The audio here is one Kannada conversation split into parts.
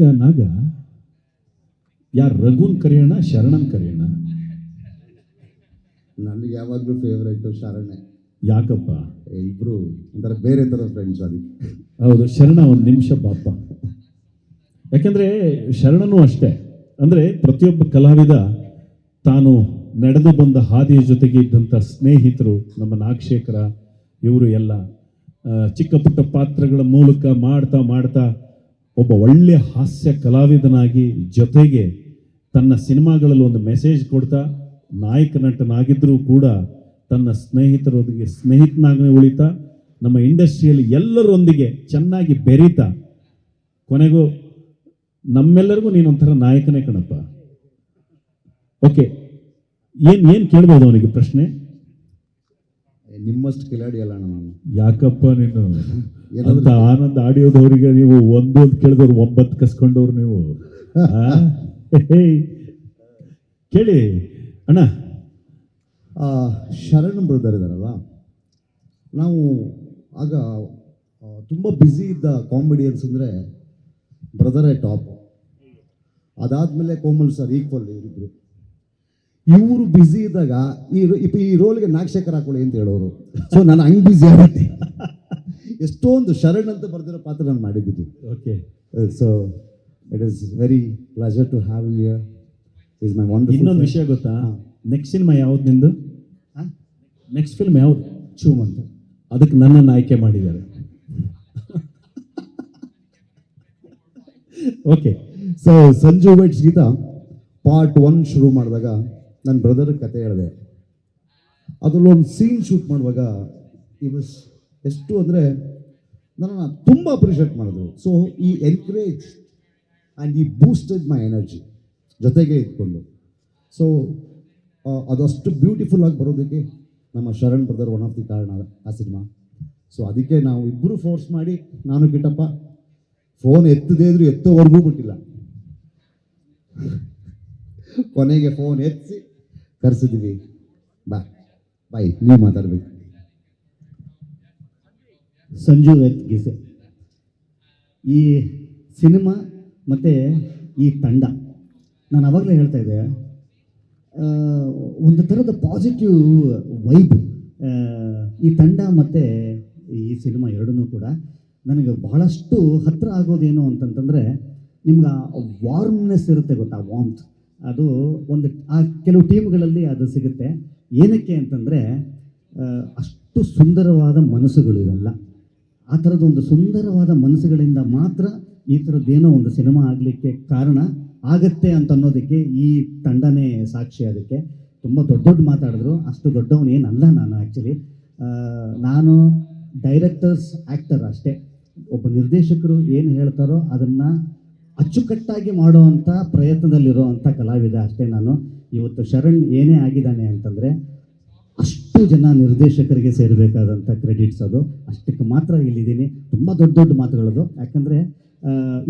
ಈಗ ನಾಗ ಯಾರು ರಘುನ್ ಕರೆಯೋಣ ಶರಣನ್ ಕರೆಯೋಣ? ನನಗೆ ಯಾವಾಗಲೂ ಫೇವ್ರೇಟು ಶರಣೆ. ಯಾಕಪ್ಪ? ಇಬ್ಬರು ಒಂಥರ ಬೇರೆ ಥರ ಫ್ರೆಂಡ್ಸ್ ಅದಕ್ಕೆ. ಹೌದು ಶರಣ ಒಂದು ನಿಮಿಷ ಪಾಪ. ಯಾಕೆಂದ್ರೆ ಶರಣನು ಅಷ್ಟೇ. ಅಂದರೆ ಪ್ರತಿಯೊಬ್ಬ ಕಲಾವಿದ ತಾನು ನಡೆದು ಬಂದ ಹಾದಿಯ ಜೊತೆಗೆ ಇದ್ದಂಥ ಸ್ನೇಹಿತರು ನಮ್ಮ ನಾಗಶೇಖರ ಇವರು ಎಲ್ಲ ಚಿಕ್ಕ ಪುಟ್ಟ ಪಾತ್ರಗಳ ಮೂಲಕ ಮಾಡ್ತಾ ಮಾಡ್ತಾ ಒಬ್ಬ ಒಳ್ಳೆಯ ಹಾಸ್ಯ ಕಲಾವಿದನಾಗಿ ಜೊತೆಗೆ ತನ್ನ ಸಿನಿಮಾಗಳಲ್ಲಿ ಒಂದು ಮೆಸೇಜ್ ಕೊಡ್ತಾ ನಾಯಕ ನಟನಾಗಿದ್ದರೂ ಕೂಡ ತನ್ನ ಸ್ನೇಹಿತರೊಂದಿಗೆ ಸ್ನೇಹಿತನಾಗನೇ ಉಳಿತಾ ನಮ್ಮ ಇಂಡಸ್ಟ್ರಿಯಲ್ಲಿ ಎಲ್ಲರೊಂದಿಗೆ ಚೆನ್ನಾಗಿ ಬೆರೀತಾ. ಕೊನೆಗೂ ನಮ್ಮೆಲ್ಲರಿಗೂ ನೀನೊಂಥರ ನಾಯಕನೇ ಕಣಪ್ಪ. ಓಕೆ, ಏನು ಏನು ಕೇಳ್ಬೋದು ಅವನಿಗೆ ಪ್ರಶ್ನೆ? ನಿಮ್ಮಷ್ಟು ಕಿಲಾಡಿ ಅಲ್ಲ ನಾನು. ಯಾಕಪ್ಪ ನೀನು? ಏನಾದ್ರು- ಅಂತ ಆನಂದ್ ಆಡಿಯೋದವರಿಗೆ ನೀವು ಒಂದೊಂದು ಕೇಳಿದವ್ರು ಒಂಬತ್ತು ಕಸ್ಕೊಂಡವ್ರು ನೀವು. ಕೇಳಿ. ಅಣ್ಣ. ಶರಣ್ ಬ್ರದರ್ ಇದಾರಲ್ಲ? ನಾವು ಆಗ ತುಂಬ ಬ್ಯುಸಿ ಇದ್ದ ಕಾಮಿಡಿಯನ್ಸ್ ಅಂದರೆ ಬ್ರದರೇ ಟಾಪ್ ಅದಾದಮೇಲೆ ಕೋಮಲ್ ಸರ್ ಈಕ್ವಲ್ ಇವರಿಬ್ರು. ಇವರು ಬ್ಯುಸಿ ಇದ್ದಾಗ ಈ ರೋ- ಇಪ್ಪ ಈ ರೋಲ್ಗೆ ನಾಗಶೇಖರ್ ಹಾಕೊಳ್ಳಿ ಅಂತ ಹೇಳೋರು. ಸೊ ನಾನು ಹಂಗೆ ಬ್ಯುಸಿ ಆಗುತ್ತೆ ಎಷ್ಟೊಂದು ಶರಣ್ ಅಂತ ಬರ್ದಿರೋ ಪಾತ್ರ ನಾನು ಮಾಡಿದ್ದೀನಿ. Okay so it is very pleasure to have here is my wonderful ಇನ್ನೊಂದು ವಿಷಯ ಗೊತ್ತಾ? ನೆಕ್ಸ್ಟ್ ಸಿನಿಮಾ ಯಾವ್ದು ನಿಂದು? ನೆಕ್ಸ್ಟ್ ಫಿಲ್ಮ್ ಯಾವ್ದು? ಚೂಮ್ ಅಂತ ಅದಕ್ಕೆ ನನ್ನನ್ನು ಆಯ್ಕೆ ಮಾಡಿದ್ದಾರೆ. Okay so Sanju weds Geetha part one ಶುರು ಮಾಡಿದಾಗ ನನ್ನ ಬ್ರದರ್ ಕತೆ ಹೇಳಿದೆ. ಅದರಲ್ಲೊಂದು ಸೀನ್ ಶೂಟ್ ಮಾಡುವಾಗ ವಾಸ್ ಎಷ್ಟು ಅಂದರೆ ನನ್ನ ತುಂಬ ಅಪ್ರಿಷಿಯೇಟ್ ಮಾಡಿದ್ರು. ಸೊ ಈ ಎನ್ಕರೇಜ್ ಆ್ಯಂಡ್ ಈ ಬೂಸ್ಟೆಡ್ ಮೈ ಎನರ್ಜಿ ಜೊತೆಗೆ ಇಟ್ಕೊಂಡು ಸೊ ಅದಷ್ಟು ಬ್ಯೂಟಿಫುಲ್ ಆಗಿ ಬರೋದಕ್ಕೆ ನಮ್ಮ Sharan brother one of the ಕಾರಣ ಆ ಸಿನಿಮಾ ಸೊ ಅದಕ್ಕೆ ನಾವು ಇಬ್ಬರು ಫೋರ್ಸ್ ಮಾಡಿ, ನಾನು ಕಿಟ್ಟಪ್ಪ ಫೋನ್ ಎತ್ತದೇ ಇದ್ರೂ ಎತ್ತೋವರೆಗೂ ಬಿಟ್ಟಿಲ್ಲ. ಕೊನೆಗೆ ಫೋನ್ ಎತ್ತಿಸಿ ಕರೆಸಿದ್ವಿ. ಬಾ, ಬಾಯ್, ನೀವು ಮಾತಾಡ್ಬೇಕು. ಸಂಜು ಗಿಸೆ. ಈ ಸಿನಿಮಾ ಮತ್ತು ಈ ತಂಡ, ನಾನು ಅವಾಗಲೇ ಹೇಳ್ತಾ ಇದ್ದೆ ಒಂದು ಥರದ ಪಾಸಿಟಿವ್ ವೈಬ್ ಈ ತಂಡ ಮತ್ತು ಈ ಸಿನಿಮಾ ಎರಡೂ ಕೂಡ ನನಗೆ ಬಹಳಷ್ಟು ಹತ್ತಿರ ಆಗೋದೇನು ಅಂತಂತಂದರೆ, ನಿಮ್ಗೆ ವಾರ್ಮ್ನೆಸ್ ಇರುತ್ತೆ ಗೊತ್ತಾ ವಾಮ್ತ್ ಅದು ಒಂದು, ಆ ಕೆಲವು ಟೀಮ್ಗಳಲ್ಲಿ ಅದು ಸಿಗುತ್ತೆ. ಏನಕ್ಕೆ ಅಂತಂದರೆ ಅಷ್ಟು ಸುಂದರವಾದ ಮನಸ್ಸುಗಳು ಇವೆಲ್ಲ. ಆ ಥರದ ಒಂದು ಸುಂದರವಾದ ಮನಸ್ಸುಗಳಿಂದ ಮಾತ್ರ ಈ ಥರದ್ದೇನೋ ಒಂದು ಸಿನಿಮಾ ಆಗಲಿಕ್ಕೆ ಕಾರಣ ಆಗತ್ತೆ ಅಂತ ಅನ್ನೋದಕ್ಕೆ ಈ ತಂಡನೇ ಸಾಕ್ಷಿ ಅದಕ್ಕೆ. ತುಂಬ ದೊಡ್ಡ ದೊಡ್ಡ ಮಾತಾಡಿದ್ರು. ಅಷ್ಟು ದೊಡ್ಡವನು ಏನಲ್ಲ ನಾನು ಆ್ಯಕ್ಚುಲಿ ನಾನು ಡೈರೆಕ್ಟರ್ಸ್ ಆ್ಯಕ್ಟರ್ ಅಷ್ಟೇ. ಒಬ್ಬ ನಿರ್ದೇಶಕರು ಏನು ಹೇಳ್ತಾರೋ ಅದನ್ನು ಅಚ್ಚುಕಟ್ಟಾಗಿ ಮಾಡುವಂಥ ಪ್ರಯತ್ನದಲ್ಲಿರುವಂಥ ಕಲಾವಿದ ಅಷ್ಟೇ ನಾನು. ಇವತ್ತು ಶರಣ್ ಏನೇ ಆಗಿದ್ದಾನೆ ಅಂತಂದರೆ ಅಷ್ಟು ಜನ ನಿರ್ದೇಶಕರಿಗೆ ಸೇರಬೇಕಾದಂಥ ಕ್ರೆಡಿಟ್ಸ್ ಅದು. ಅಷ್ಟಕ್ಕೆ ಮಾತ್ರ ಇಲ್ಲಿದ್ದೀನಿ. ತುಂಬ ದೊಡ್ಡ ದೊಡ್ಡ ಮಾತುಗಳದು. ಯಾಕಂದರೆ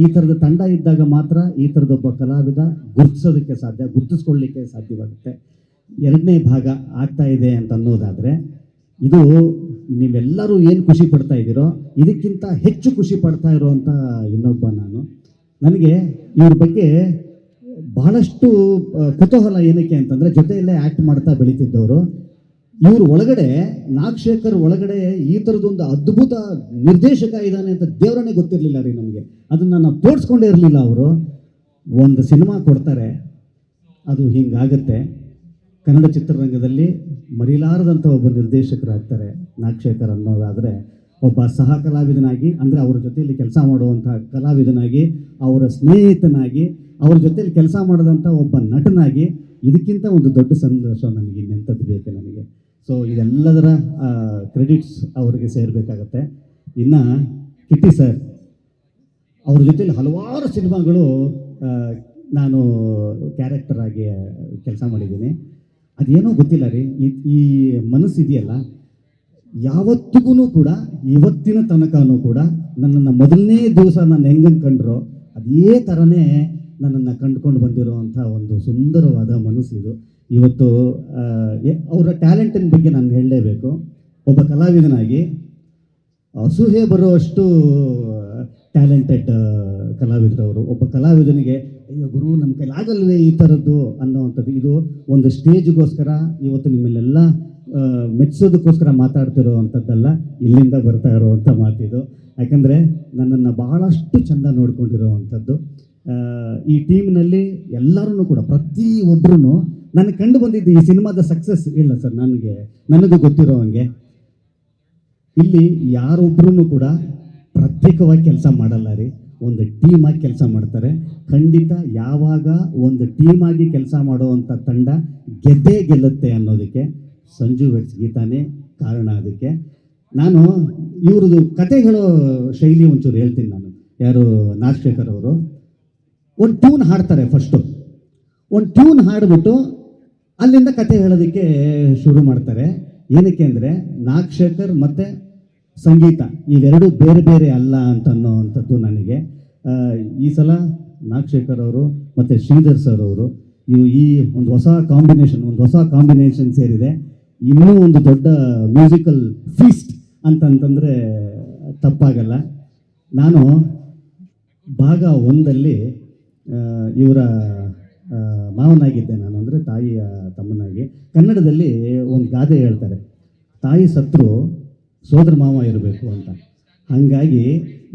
ಈ ಥರದ ತಂಡ ಇದ್ದಾಗ ಮಾತ್ರ ಈ ಥರದ ಒಬ್ಬ ಕಲಾವಿದ ಗುರುತಿಸೋದಕ್ಕೆ ಸಾಧ್ಯ, ಗುರುತಿಸ್ಕೊಳ್ಳಿಕ್ಕೆ ಸಾಧ್ಯವಾಗುತ್ತೆ. ಎರಡನೇ ಭಾಗ ಆಗ್ತಾ ಇದೆ ಅಂತ ಅನ್ನೋದಾದರೆ, ಇದು ನೀವೆಲ್ಲರೂ ಏನು ಖುಷಿ ಪಡ್ತಾ ಇದ್ದೀರೋ, ಇದಕ್ಕಿಂತ ಹೆಚ್ಚು ಖುಷಿ ಪಡ್ತಾ ಇರುವಂಥ ಇನ್ನೊಬ್ಬ ನಾನು. ನನಗೆ ಇವ್ರ ಬಗ್ಗೆ ಬಹಳಷ್ಟು ಕುತೂಹಲ ಏನಕ್ಕೆ ಅಂತಂದರೆ ಜೊತೆಯಲ್ಲೇ ಆ್ಯಕ್ಟ್ ಮಾಡ್ತಾ ಬೆಳೀತಿದ್ದವರು. ಇವ್ರ ಒಳಗಡೆ, ನಾಗಶೇಖರ್ ಒಳಗಡೆ ಈ ಥರದೊಂದು ಅದ್ಭುತ ನಿರ್ದೇಶಕ ಇದ್ದಾನೆ ಅಂತ ದೇವರನ್ನೇ ಗೊತ್ತಿರಲಿಲ್ಲ ರೀ ನಮಗೆ. ಅದನ್ನು ನಾವು ತೋರಿಸ್ಕೊಂಡೇ ಇರಲಿಲ್ಲ ಅವರು. ಒಂದು ಸಿನಿಮಾ ಕೊಡ್ತಾರೆ, ಅದು ಹಿಂಗಾಗತ್ತೆ. ಕನ್ನಡ ಚಿತ್ರರಂಗದಲ್ಲಿ ಮರಿಲಾರದಂಥ ಒಬ್ಬ ನಿರ್ದೇಶಕರಾಗ್ತಾರೆ ನಾಗಶೇಖರ್ ಅನ್ನೋದಾದರೆ. ಒಬ್ಬ ಸಹ ಕಲಾವಿದನಾಗಿ ಅಂದರೆ ಅವರ ಜೊತೆಯಲ್ಲಿ ಕೆಲಸ ಮಾಡುವಂಥ ಕಲಾವಿದನಾಗಿ, ಅವರ ಸ್ನೇಹಿತನಾಗಿ, ಅವ್ರ ಜೊತೆಯಲ್ಲಿ ಕೆಲಸ ಮಾಡಿದಂಥ ಒಬ್ಬ ನಟನಾಗಿ, ಇದಕ್ಕಿಂತ ಒಂದು ದೊಡ್ಡ ಸಂತೋಷ ನನಗೆ ಇನ್ನೆಂಥದ್ದು ಬೇಕು ನನಗೆ. ಸೊ ಇದೆಲ್ಲದರ ಕ್ರೆಡಿಟ್ಸ್ ಅವರಿಗೆ ಸೇರಬೇಕಾಗತ್ತೆ. ಇನ್ನು, ಕಿಟ್ಟಿ ಸರ್, ಅವ್ರ ಜೊತೆಲಿ ಹಲವಾರು ಸಿನಿಮಾಗಳು ನಾನು ಕ್ಯಾರೆಕ್ಟರ್ ಆಗಿ ಕೆಲಸ ಮಾಡಿದ್ದೀನಿ. ಅದೇನೋ ಗೊತ್ತಿಲ್ಲ ರೀ, ಈ ಈ ಮನಸ್ಸಿದೆಯಲ್ಲ ಯಾವತ್ತಿಗೂ ಕೂಡ, ಇವತ್ತಿನ ತನಕನೂ ಕೂಡ ನನ್ನನ್ನು ಮೊದಲನೇ ದಿವಸ ನಾನು ಹೆಂಗೆ ಕಂಡ್ರೋ, ಅದೇ ಥರನೇ ನನ್ನನ್ನು ಕಂಡುಕೊಂಡು ಬಂದಿರುವಂಥ ಒಂದು ಸುಂದರವಾದ ಮನಸ್ಸಿದು. ಇವತ್ತು ಅವರ ಟ್ಯಾಲೆಂಟಿನ ಬಗ್ಗೆ ನಾನು ಹೇಳಲೇಬೇಕು. ಒಬ್ಬ ಕಲಾವಿದನಾಗಿ ಅಸೂಹೆ ಬರುವಷ್ಟು ಟ್ಯಾಲೆಂಟೆಡ್ ಕಲಾವಿದರು ಅವರು ಒಬ್ಬ ಕಲಾವಿದನಿಗೆ, ಅಯ್ಯೋ ಗುರು ನಮ್ಮ ಕೈಲಾಗಲ್ವೇ ಈ ಥರದ್ದು ಅನ್ನೋವಂಥದ್ದು. ಇದು ಒಂದು ಸ್ಟೇಜ್ಗೋಸ್ಕರ ಇವತ್ತು ನಿಮ್ಮಲ್ಲೆಲ್ಲ ಮೆಚ್ಚೋದಕ್ಕೋಸ್ಕರ ಮಾತಾಡ್ತಿರೋ ಅಂಥದ್ದಲ್ಲ ಇಲ್ಲಿಂದ ಬರ್ತಾ ಇರೋವಂಥ ಮಾತಿದು. ಯಾಕಂದರೆ ನನ್ನನ್ನು ಬಹಳಷ್ಟು ಚಂದ ನೋಡ್ಕೊಂಡಿರೋವಂಥದ್ದು. ಈ ಟೀಮ್ನಲ್ಲಿ ಎಲ್ಲರೂ ಕೂಡ ಪ್ರತಿಯೊಬ್ಬರೂ ನನಗೆ ಕಂಡು ಬಂದಿದ್ದು ಈ ಸಿನಿಮಾದ ಸಕ್ಸಸ್ ಇಲ್ಲ ಸರ್ ನನಗೆ ನನಗೂ ಗೊತ್ತಿರೋ ಹಂಗೆ. ಇಲ್ಲಿ ಯಾರೊಬ್ಬರೂ ಕೂಡ ಪ್ರತ್ಯೇಕವಾಗಿ ಕೆಲಸ ಮಾಡಲ್ಲ ರೀ. ಒಂದು ಟೀಮ್ ಆಗಿ ಕೆಲಸ ಮಾಡ್ತಾರೆ. ಖಂಡಿತ ಯಾವಾಗ ಒಂದು ಟೀಮ್ ಆಗಿ ಕೆಲಸ ಮಾಡುವಂಥ ತಂಡ ಗೆದ್ದೇ ಗೆಲ್ಲುತ್ತೆ ಅನ್ನೋದಕ್ಕೆ ಸಂಜು ಗೀತಾನೇ ಕಾರಣ ಅದಕ್ಕೆ. ನಾನು ಇವ್ರದ್ದು ಕತೆಗಳು ಶೈಲಿ ಒಂಚೂರು ಹೇಳ್ತೀನಿ ನಾನು. ಯಾರು ನಾಗಶೇಖರ್ ಅವರು. ಒಂದು ಟ್ಯೂನ್ ಹಾಡ್ತಾರೆ ಫಸ್ಟು ಒಂದು ಟ್ಯೂನ್ ಹಾಡಿಬಿಟ್ಟು ಅಲ್ಲಿಂದ ಕತೆ ಹೇಳೋದಕ್ಕೆ ಶುರು ಮಾಡ್ತಾರೆ. ಏನಕ್ಕೆ ಅಂದರೆ ನಾಗಶೇಖರ್ ಮತ್ತು ಸಂಗೀತ, ಇವೆರಡೂ ಬೇರೆ ಬೇರೆ ಅಲ್ಲ ಅಂತ ಅನ್ನೋವಂಥದ್ದು ನನಗೆ. ಈ ಸಲ ನಾಗಶೇಖರ್ ಅವರು ಮತ್ತು ಶ್ರೀಧರ್ ಸರ್ ಅವರು ಇವು ಈ ಒಂದು ಹೊಸ ಕಾಂಬಿನೇಷನ್ ಒಂದು ಹೊಸ ಕಾಂಬಿನೇಷನ್ ಸೇರಿದೆ. ಇನ್ನೂ ಒಂದು ದೊಡ್ಡ ಮ್ಯೂಸಿಕಲ್ ಫೀಸ್ಟ್ ಅಂತಂತಂದರೆ ತಪ್ಪಾಗಲ್ಲ. ನಾನು ಭಾಗ ಒಂದಲ್ಲಿ ಇವರ ಮಾವನಾಗಿದ್ದೆ ನಾನು ಅಂದರೆ ತಾಯಿಯ ತಮ್ಮನಾಗಿ. ಕನ್ನಡದಲ್ಲಿ ಒಂದು ಗಾದೆ ಹೇಳ್ತಾರೆ, ತಾಯಿ ಸತ್ರು ಸೋದರ ಮಾವ ಇರಬೇಕು ಅಂತ. ಹಾಗಾಗಿ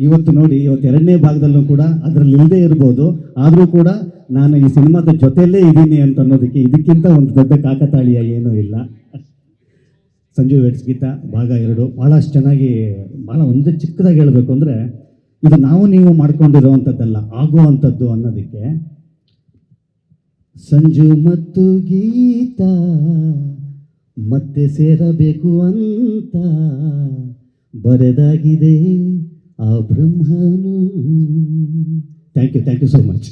ಇವತ್ತು ನೋಡಿ ಇವತ್ತು ಎರಡನೇ ಭಾಗದಲ್ಲೂ ಕೂಡ ಅದರಲ್ಲಿ ಇಲ್ಲದೆ ಇರ್ಬೋದು. ಆದರೂ ಕೂಡ ನಾನು ಈ ಸಿನಿಮಾದ ಜೊತೆಯಲ್ಲೇ ಇದ್ದೀನಿ ಅಂತ ಅನ್ನೋದಕ್ಕೆ ಇದಕ್ಕಿಂತ ಒಂದು ದೊಡ್ಡ ಕಾಕತಾಳೀಯ ಏನೂ ಇಲ್ಲ. ಸಂಜು ವೆಟ್ಸ್ ಗೀತ, ಭಾಗ ಎರಡು ಭಾಳಷ್ಟು ಚೆನ್ನಾಗಿ ಭಾಳ ಒಂದು ಚಿಕ್ಕದಾಗಿ ಹೇಳಬೇಕು ಅಂದರೆ, ಇದು ನಾವು ನೀವು ಮಾಡ್ಕೊಂಡಿರೋವಂಥದ್ದಲ್ಲ, ಆಗುವಂಥದ್ದು ಅನ್ನೋದಕ್ಕೆ ಸಂಜು ಮತ್ತು ಗೀತ ಮತ್ತೆ ಸೇರಬೇಕು ಅಂತ ಬರೆದಾಗಿದೆ ಆ ಬ್ರಹ್ಮನು. Thank you thank you so much